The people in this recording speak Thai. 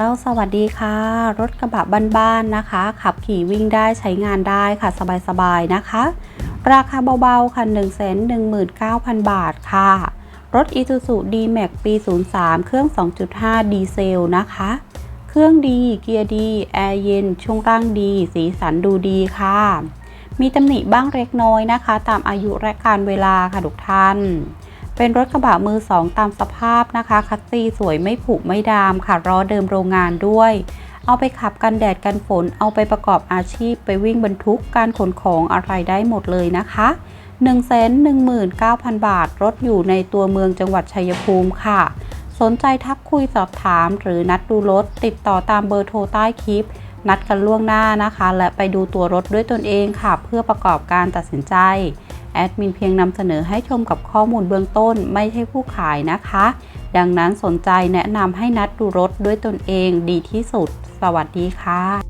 แล้วสวัสดีค่ะ รถกระบะบ้านๆนะคะ ขับขี่วิ่งได้ใช้งานได้ค่ะสบายๆนะคะ ราคาเบาๆค่ะ 1 1 9 0 0 0 บาทค่ะ รถ Isuzu D-Max ปี 03 เครื่อง 2.5 ดีเซลนะคะ เครื่องดีเกียร์ดี แอร์เย็น ช่วงล่างดี สีสันดูดีค่ะ มีตำหนิบ้างเล็กน้อยนะคะ ตามอายุและการเวลาค่ะทุกท่าน เป็นรถกระบะมือสองตามสภาพนะคะ คัสซีสวยไม่ผุไม่ดามค่ะล้อเดิมโรงงานด้วย เอาไปขับกันแดดกันฝน เอาไปประกอบอาชีพ ไปวิ่งบรรทุกการขนของอะไรได้หมดเลยนะคะ119,000 บาท รถอยู่ในตัวเมืองจังหวัดชัยภูมิค่ะ สนใจทักคุยสอบถาม หรือนัดดูรถ ติดต่อตามเบอร์โทรใต้คลิป นัดกันล่วงหน้านะคะ และไปดูตัวรถด้วยตนเองค่ะ เพื่อประกอบการตัดสินใจ แอดมินเพียงนำเสนอให้ชมกับข้อมูลเบื้องต้นไม่ใช่ผู้ขายนะคะ ดังนั้นสนใจแนะนำให้นัดดูรถด้วยตนเองดีที่สุด สวัสดีค่ะ